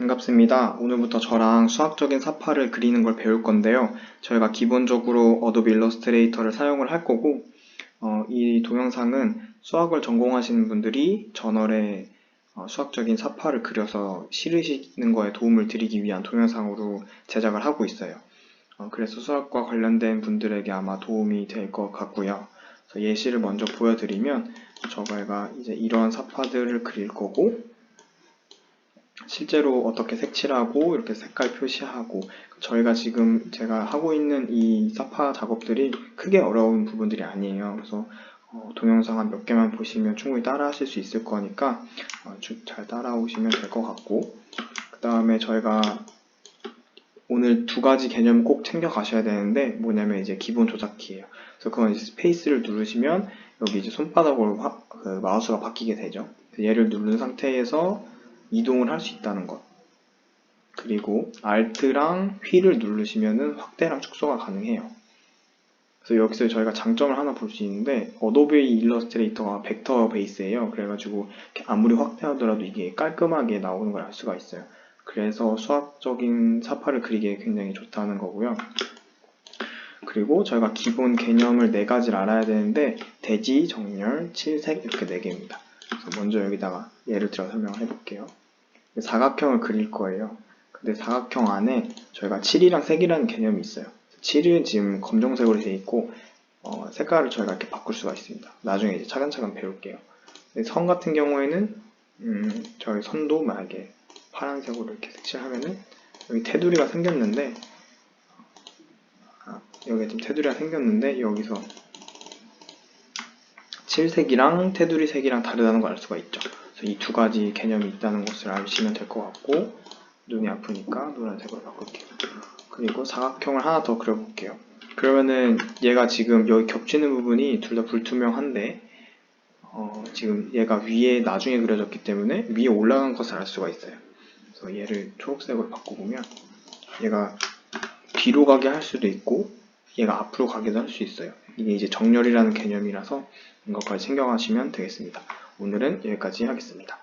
반갑습니다. 오늘부터 저랑 수학적인 사파를 그리는 걸 배울 건데요. 저희가 기본적으로 어도비 일러스트레이터를 사용을 할 거고, 어, 이 동영상은 수학을 전공하시는 분들이 저널에 어, 수학적인 사파를 그려서 실으시는 거에 도움을 드리기 위한 동영상으로 제작을 하고 있어요. 어, 그래서 수학과 관련된 분들에게 아마 도움이 될 것 같고요. 예시를 먼저 보여드리면 저희가 이제 이런 사파들을 그릴 거고, 실제로 어떻게 색칠하고 이렇게 색깔 표시하고 저희가 지금 제가 하고 있는 이 사파 작업들이 크게 어려운 부분들이 아니에요. 그래서 어, 동영상 한 몇 개만 보시면 충분히 따라 하실 수 있을 거니까 어, 쭉잘 따라오시면 될 것 같고 그 다음에 저희가 오늘 두 가지 개념 꼭 챙겨 가셔야 되는데 뭐냐면 이제 기본 조작키예요. 그래서 그건 스페이스를 누르시면 여기 이제 손바닥으로 화- 그 마우스가 바뀌게 되죠. 얘를 누른 상태에서 이동을 할 수 있다는 것. 그리고 Alt랑 휠을 누르시면은 확대랑 축소가 가능해요. 그래서 여기서 저희가 장점을 하나 볼 수 있는데 어도비 일러스트레이터가 벡터 베이스예요. 그래가지고 아무리 확대하더라도 이게 깔끔하게 나오는 걸 알 수가 있어요. 그래서 수학적인 사파를 그리기에 굉장히 좋다는 거고요. 그리고 저희가 기본 개념을 네 가지를 알아야 되는데 대지, 정렬, 칠색 이렇게 네 개입니다. 먼저 여기다가 예를 들어 설명을 해볼게요. 사각형을 그릴 거예요. 근데 사각형 안에 저희가 칠이랑 색이라는 개념이 있어요. 칠은 지금 검정색으로 되어 있고 어, 색깔을 저희가 이렇게 바꿀 수가 있습니다. 나중에 이제 차근차근 배울게요. 선 같은 경우에는 음, 저희 선도 만약에 파란색으로 이렇게 색칠하면은 여기 테두리가 생겼는데 아, 여기 지금 테두리가 생겼는데 여기서 칠색이랑 테두리 색이랑 다르다는 걸 알 수가 있죠. 이 두 가지 개념이 있다는 것을 아시면 될 것 같고 눈이 아프니까 노란색으로 바꿀게요. 그리고 사각형을 하나 더 그려볼게요. 그러면은 얘가 지금 여기 겹치는 부분이 둘 다 불투명한데 어, 지금 얘가 위에 나중에 그려졌기 때문에 위에 올라간 것을 알 수가 있어요. 그래서 얘를 초록색으로 바꿔보면 얘가 뒤로 가게 할 수도 있고 얘가 앞으로 가기도 할 수 있어요. 이게 이제 정렬이라는 개념이라서 이것까지 챙겨가시면 되겠습니다. 오늘은 여기까지 하겠습니다.